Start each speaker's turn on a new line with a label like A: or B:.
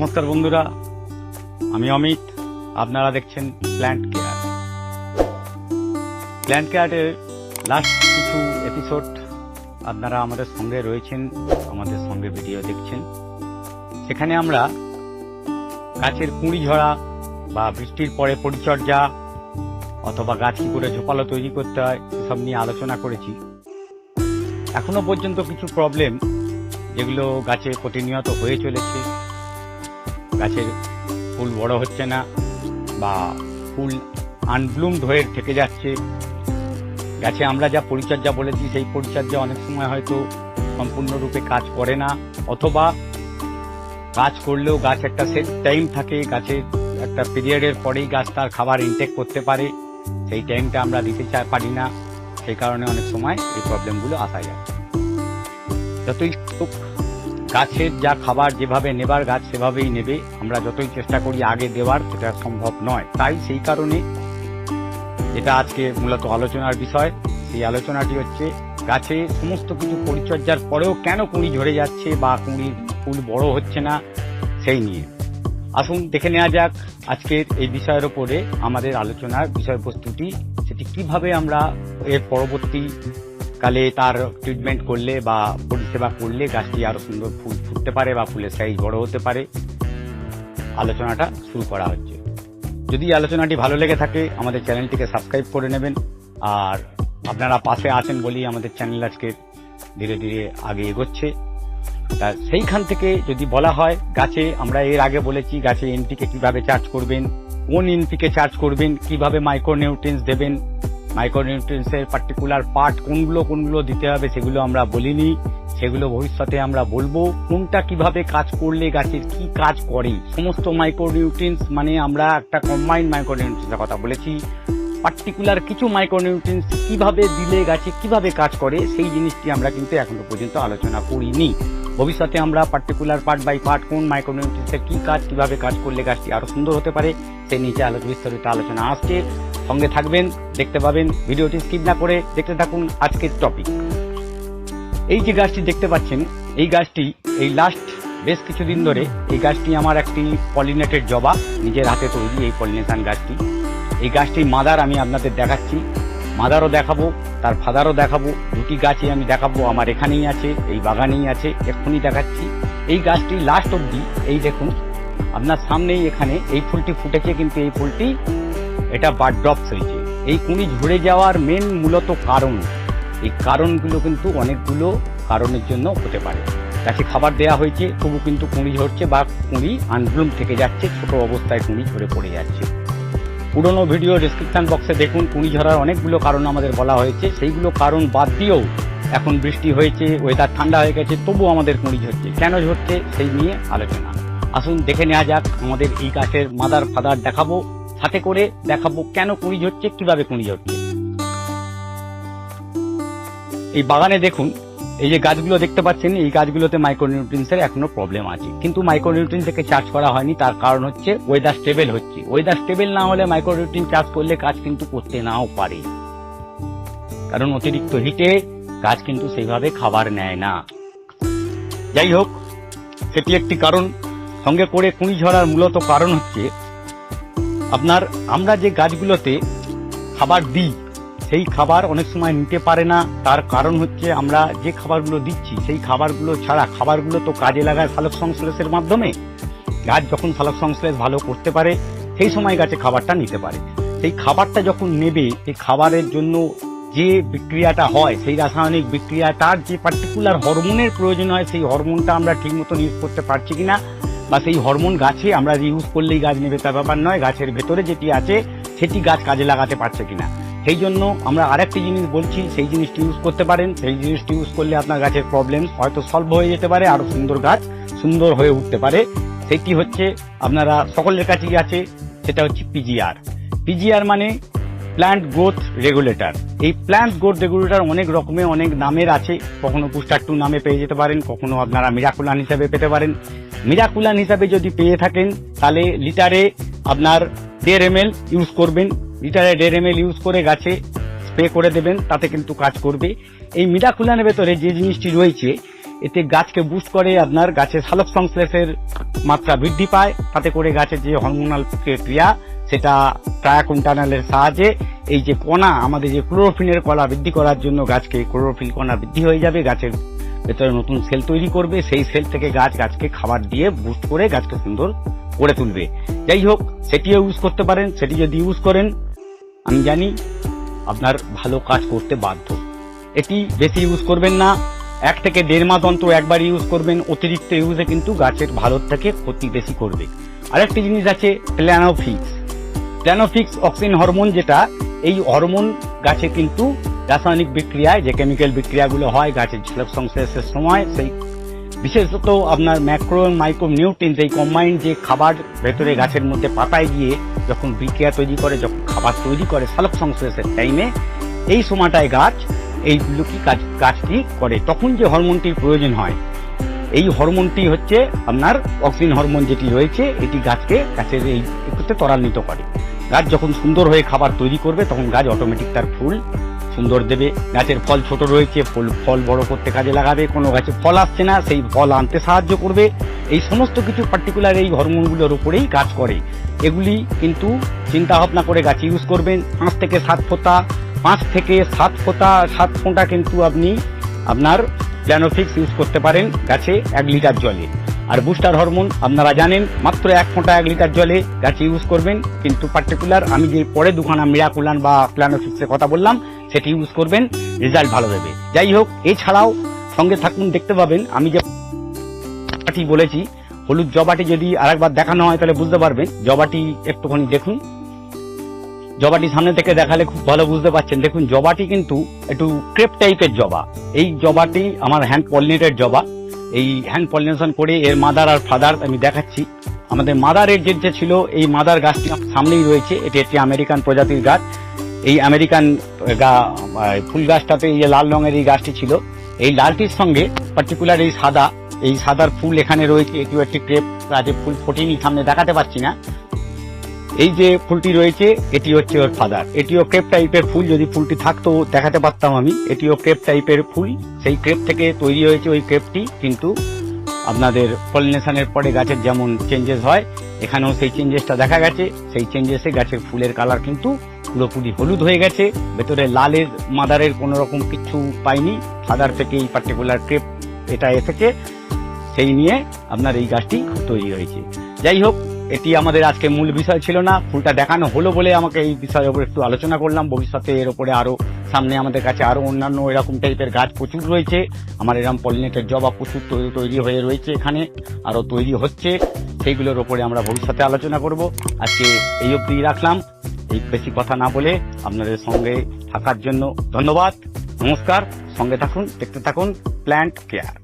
A: নমস্কার বন্ধুরা, আমি অমিত, আপনারা দেখছেন প্ল্যান্ট কেয়ার প্ল্যান্ট কেয়ারের লাস্ট কিছু এপিসোড আপনারা আমাদের সঙ্গে রয়েছেন, আমাদের সঙ্গে ভিডিও দেখছেন। সেখানে আমরা গাছের কুঁড়ি ঝরা বা বৃষ্টির পরে পরিচর্যা অথবা গাছ কি করে ঝোপালো তৈরি করতে হয়, এসব নিয়ে আলোচনা করেছি। এখনও পর্যন্ত কিছু প্রবলেম যেগুলো গাছে প্রতিনিয়ত হয়ে চলেছে গাছের ফুল বড় হচ্ছে না বা ফুল আনব্লুমড হয়ে থেকে যাচ্ছে। গাছে আমরা যা পরিচর্যা বলেছি, সেই পরিচর্যা অনেক সময় হয়তো সম্পূর্ণরূপে কাজ করে না, অথবা কাজ করলেও গাছ একটা সেট টাইম থাকে গাছের একটা পিরিয়ডের পরেই গাছ তার খাবার ইনটেক করতে পারে। সেই টাইমটা আমরা দিতে চা, পারি না। সেই কারণে অনেক সময় এই প্রবলেমগুলো আসা যায়। যতই গাছের যা খাবার যেভাবে নেবার গাছ সেভাবেই নেবে। আমরা যতই চেষ্টা করি আগে দেওয়ার, সেটা সম্ভব নয়। তাই সেই কারণে এটা আজকে মূলত আলোচনার বিষয়। সেই আলোচনাটি হচ্ছে, গাছে সমস্ত কিছু পরিচর্যার পরেও কেন কুঁড়ি ঝরে যাচ্ছে বা কুঁড়ির ফুল বড় হচ্ছে না, সেই নিয়ে। আসুন দেখে নেওয়া যাক আজকের এই বিষয়ের উপরে আমাদের আলোচনার বিষয়বস্তুটি, সেটি কীভাবে আমরা এর পরবর্তী কালে তার ট্রিটমেন্ট করলে বা পরিষেবা করলে গাছটি আরও সুন্দর ফুল ফুটতে পারে বা ফুলের সাইজ বড় হতে পারে। আলোচনাটা শুরু করা হচ্ছে। যদি আলোচনাটি ভালো লেগে থাকে, আমাদের চ্যানেলটিকে সাবস্ক্রাইব করে নেবেন। আর আপনারা পাশে আছেন বলেই আমাদের চ্যানেল আজকে ধীরে ধীরে আগে এগোচ্ছে। তা সেইখান থেকে যদি বলা হয়, গাছে আমরা এর আগে বলেছি, গাছে এনপিকে কীভাবে চার্জ করবেন, কোন এনপিকে চার্জ করবেন, কীভাবে মাইক্রোনিউট্রিয়েন্টস দেবেন মাইক্রোনিউট্রিয়েন্টসের পার্টিকুলার পার্ট কোনগুলো কোনগুলো দিতে হবে সেগুলো আমরা বলিনি। সেগুলো ভবিষ্যতে আমরা বলব। কোনটা কীভাবে কাজ করলে গাছের কি কাজ করে? সমস্ত মাইক্রোনিউট্রিয়েন্টস মানে আমরা একটা কম্বাইন্ড মাইক্রোনিউট্রিয়েন্টসের কথা বলেছি। পার্টিকুলার কিছু মাইক্রোনিউট্রিয়েন্টস কীভাবে দিলে গাছে কীভাবে কাজ করে, সেই জিনিসটি আমরা কিন্তু এখনও পর্যন্ত আলোচনা করিনি। ভবিষ্যতে আমরা পার্টিকুলার পার্ট বাই পার্ট কোন মাইক্রোনিউট্রিয়েন্টসের কি কাজ, কীভাবে কাজ করলে গাছটি আরও সুন্দর হতে পারে, সে নিচে আলোচ বিস্তারিত আলোচনা আসছে সঙ্গে থাকবেন, দেখতে পাবেন, ভিডিওটি স্কিপ না করে দেখতে থাকুন আজকের টপিক এই যে গাছটি দেখতে পাচ্ছেন, এই গাছটি এই লাস্ট বেশ কিছুদিন ধরে এই গাছটি আমার একটি পলিনেটেড জবা, নিজের হাতে তৈরি এই পলিনেশন গাছটি। এই গাছটির মাদার আমি আপনাদের দেখাচ্ছি। মাদারও দেখাবো, তার ফাদারও দেখাবো, দুটি গাছই আমি দেখাবো, আমার এখানেই আছে, এই বাগানেই আছে, এক্ষুনি দেখাচ্ছি। এই গাছটি লাস্ট অবধি, এই দেখুন, আপনার সামনেই এখানে এই ফুলটি ফুটেছে, কিন্তু এই ফুলটি এটা বার্ড ড্রপস হয়েছে। এই কুঁড়ি ঝরে যাওয়ার মেন মূলত কারণ, এই কারণগুলো কিন্তু অনেকগুলো কারণের জন্য হতে পারে। গাছে খাবার দেওয়া হয়েছে, তবু কিন্তু কুঁড়ি ঝরছে বা কুঁড়ি আনব্লুম থেকে যাচ্ছে, ছোট অবস্থায় কুঁড়ি ঝরে পড়ে যাচ্ছে। পুরনো ভিডিও ডিসক্রিপশন বক্সে দেখুন কুঁড়ি ঝরার অনেকগুলো কারণ আমাদের বলা হয়েছে। সেইগুলো কারণ বাদ দিয়েও এখন বৃষ্টি হয়েছে ওয়েদার ঠান্ডা হয়ে গেছে তবু আমাদের কুঁড়ি ঝরছে। কেন ঝরছে সেই নিয়ে আলোচনা। আসুন দেখে নেওয়া যাক, আমাদের এই গাছের মাদার ফাদার দেখাবো। সাথে করে দেখাবো কেন কুঁড়ি ঝরছে, কীভাবে কুঁড়ি ঝরছে। এই বাগানে দেখুন এই যে গাছগুলো দেখতে পাচ্ছেন, এই গাছগুলোতে মাইক্রোনিউট্রিয়েন্টসের এখনও প্রবলেম আছে। কিন্তু মাইক্রোনিউট্রিয়েন্ট থেকে চার্জ করা হয়নি, তার কারণ হচ্ছে ওয়েদার স্টেবল হচ্ছে। ওয়েদার স্টেবল না হলে মাইক্রোনিউট্রিয়েন্ট চার্জ করলে কাজ কিন্তু করতে নাও পারে। কারণ অতিরিক্ত হিটে গাছ কিন্তু সেইভাবে খাবার নেয় না। যাই হোক, সেটি একটি কারণ। সঙ্গে করে কুঁড়ি ঝরার মূলত কারণ হচ্ছে, আপনার আমরা যে গাছগুলোতে খাবার দিই সেই খাবার অনেক সময় নিতে পারে না। তার কারণ হচ্ছে আমরা যে খাবারগুলো দিচ্ছি, সেই খাবারগুলো ছাড়া খাবারগুলো তো কাজে লাগায় সালোক সংশ্লেষের মাধ্যমে। গাছ যখন সালোক সংশ্লেষ ভালো করতে পারে, সেই সময় গাছে খাবারটা নিতে পারে। সেই খাবারটা যখন নেবে, সেই খাবারের জন্য যে বিক্রিয়াটা হয়, সেই রাসায়নিক বিক্রিয়া তার যে পার্টিকুলার হরমোনের প্রয়োজন হয়, সেই হরমোনটা আমরা ঠিক মতো ইউজ করতে পারছি কিনা বা সেই হরমোন গাছে আমরা ইউজ করলেই গাছ নেবে তার ব্যাপার নয়। গাছের ভেতরে যেটি আছে, সেটি গাছ কাজে লাগাতে পারছে কিনা। সেই জন্য আমরা আরেকটি জিনিস বলছি, সেই জিনিসটি ইউজ করতে পারেন। সেই জিনিসটি ইউজ করলে আপনার গাছের প্রবলেম হয়তো সলভ হয়ে যেতে পারে, আরও সুন্দর গাছ সুন্দর হয়ে উঠতে পারে। সেটি হচ্ছে আপনারা সকলের কাছেই আছে, সেটা হচ্ছে পিজিআর পিজিআর মানে প্ল্যান্ট গ্রোথ রেগুলেটর এই প্ল্যান্ট গ্রোথ রেগুলেটর অনেক রকমের, অনেক নামের আছে। কখনো বুস্টার টু নামে পেয়ে যেতে পারেন, কখনো আপনারা মিরাকুলান হিসাবে পেতে পারেন। মিরাকুলান হিসাবে যদি পেয়ে থাকেন, তাহলে লিটারে আপনার দেড় এম ইউজ করবেন। লিটারে দেড় এম ইউজ করে গাছে স্প্রে করে দেবেন, তাতে কিন্তু কাজ করবে। এই মিরাকুলানের ভেতরে যে জিনিসটি রয়েছে, এতে গাছকে বুস্ট করে আপনার গাছের সালোক সংশ্লেষের মাত্রা বৃদ্ধি পায়। তাতে করে গাছের যে হরমোনাল প্রক্রিয়া, সেটা ট্রায়াকুন্টানালের সাহায্যে এই যে কণা, আমাদের যে ক্লোরোফিনের কলা বৃদ্ধি করার জন্য গাছকে ক্লোরোফিল কণা বৃদ্ধি হয়ে যাবে। গাছের ভেতরে নতুন সেল তৈরি করবে। সেই সেল থেকে গাছ গাছকে খাবার দিয়ে বুস্ট করে গাছকে সুন্দর করে তুলবে। যাই হোক, সেটিও ইউজ করতে পারেন, সেটি যদি ইউজ করেন আমি জানি আপনার ভালো কাজ করতে বাধ্য। এটি বেশি ইউজ করবেন না। এক থেকে দেড় মাস অন্তর একবার ইউজ করবেন। অতিরিক্ত ইউজে কিন্তু গাছের ভালোর থেকে ক্ষতি বেশি করবে। আরেকটি জিনিস আছে প্ল্যানোফিক্স প্ল্যানোফিক্স অক্সিন হরমোন যেটা, এই হরমোন গাছে কিন্তু রাসায়নিক বিক্রিয়ায় যে কেমিক্যাল বিক্রিয়াগুলো হয় গাছের সংশ্লেষের সময়, সেই বিশেষত আপনার ম্যাক্রো মাইক্রো নিউট্রিন এই কম্বাইন্ড যে খাবার ভেতরে গাছের মধ্যে পাতায় গিয়ে যখন বিক্রিয়া তৈরি করে, যখন খাবার তৈরি করে, সালোক সংশ্লেষের টাইমে এই সময়টায় গাছ এইগুলো কি কাজ কাজটি করে। তখন যে হরমোনটির প্রয়োজন হয়, এই হরমোনটি হচ্ছে আপনার অক্সিজেন হরমোন যেটি রয়েছে, এটি গাছকে গাছের এই করতে ত্বরান্বিত করে। গাছ যখন সুন্দর হয়ে খাবার তৈরি করবে, তখন গাছ অটোমেটিক তার ফুল সুন্দর দেবে। গাছের ফল ছোট রয়েছে, ফল ফল বড় করতে কাজে লাগাবে, কোনো গাছে ফল আসছে না, সেই ফল আনতে সাহায্য করবে। এই সমস্ত কিছু পার্টিকুলার এই হরমোনগুলোর উপরেই কাজ করে। এগুলি কিন্তু চিন্তা ভাবনা করে গাছ ইউজ করবেন। পাঁচ থেকে সাত ফোঁটা, পাঁচ থেকে সাত ফোঁটা সাত ফোঁটা কিন্তু আপনি আপনার প্ল্যানোফিক্স ইউজ করতে পারেন গাছে এক লিটার জলে। আর বুস্টার হরমোন আপনারা জানেন, মাত্র এক ফোঁটা এক লিটার জলে গাছে ইউজ করবেন, কিন্তু পার্টিকুলার আমি যে পরে দুখানা মিরাকুলান বা প্ল্যানোফিক্সের কথা বললাম, সেটি ইউজ করবেন রেজাল্ট ভালো দেবে। যাই হোক, এছাড়াও সঙ্গে থাকুন, দেখতে পাবেন, আমি যে বলেছি, হলুদ জবাটি যদি আরেকবার দেখানো হয়, তাহলে বুঝতে পারবেন, জবাটি একটুখানি দেখুন। জবাটি সামনে থেকে দেখালে খুব ভালো বুঝতে পারছেন দেখুন, জবাটি কিন্তু একটু ক্রেপ টাইপের জবা। এই জবাটি আমার হ্যান্ড পলিনেটেড জবা। এই হ্যান্ড পলিনেশন করে এর মাদার আর ফাদার আমি দেখাচ্ছি। আমাদের মাদারের যে যে ছিল, এই মাদার গাছটি সামনেই রয়েছে। এটি একটি আমেরিকান প্রজাতির গাছ। এই আমেরিকান ফুল গাছটাতে এই যে লাল রঙের এই গাছটি ছিল। এই লালটির সঙ্গে পার্টিকুলার এই সাদা এই সাদার ফুল এখানে রয়েছে। এটিও একটি ক্রেপ গাছে ফুল ফোটেনি, সামনে দেখাতে পারছি না। এই যে ফুলটি রয়েছে, এটি হচ্ছে ওর ফাদার এটিও ক্রেপ টাইপের ফুল, যদি ফুলটি থাকতো, দেখাতে পারতাম আমি। এটিও ক্রেপ টাইপের ফুল। সেই ক্রেপ থেকে তৈরি হয়েছে ওই ক্রেপটি কিন্তু আপনাদের পলিনেশনের পরে গাছের যেমন চেঞ্জেস হয়, এখানেও সেই চেঞ্জেসটা দেখা গেছে। সেই চেঞ্জেসে গাছের ফুলের কালার কিন্তু পুরোপুরি হলুদ হয়ে গেছে। ভেতরে লালের, মাদারের কোনো রকম কিছু পাইনি। ফাদার থেকে এই পার্টিকুলার ক্রেপ এটা এসেছে। সেই নিয়ে আপনার এই গাছটি তৈরি হয়েছে। যাই হোক এটি আমাদের আজকে মূল বিষয় ছিল না, ফুলটা দেখানো হলো বলে আমাকে এই বিষয়ের উপর একটু আলোচনা করলাম। ভবিষ্যতে এর উপরে আরও সামনে আমাদের কাছে আরও অন্যান্য এরকম টাইপের গাছ প্রচুর রয়েছে। আমার এরকম পলিনেটের জবা প্রচুর তৈরি- হয়ে রয়েছে এখানে, আরও তৈরি হচ্ছে। সেইগুলোর উপরে আমরা ভবিষ্যতে আলোচনা করব। আজকে এই অবধি রাখলাম। এই বেশি কথা না বলে আপনাদের সঙ্গে থাকার জন্য ধন্যবাদ। নমস্কার। সঙ্গে থাকুন, দেখতে থাকুন প্ল্যান্ট কেয়ার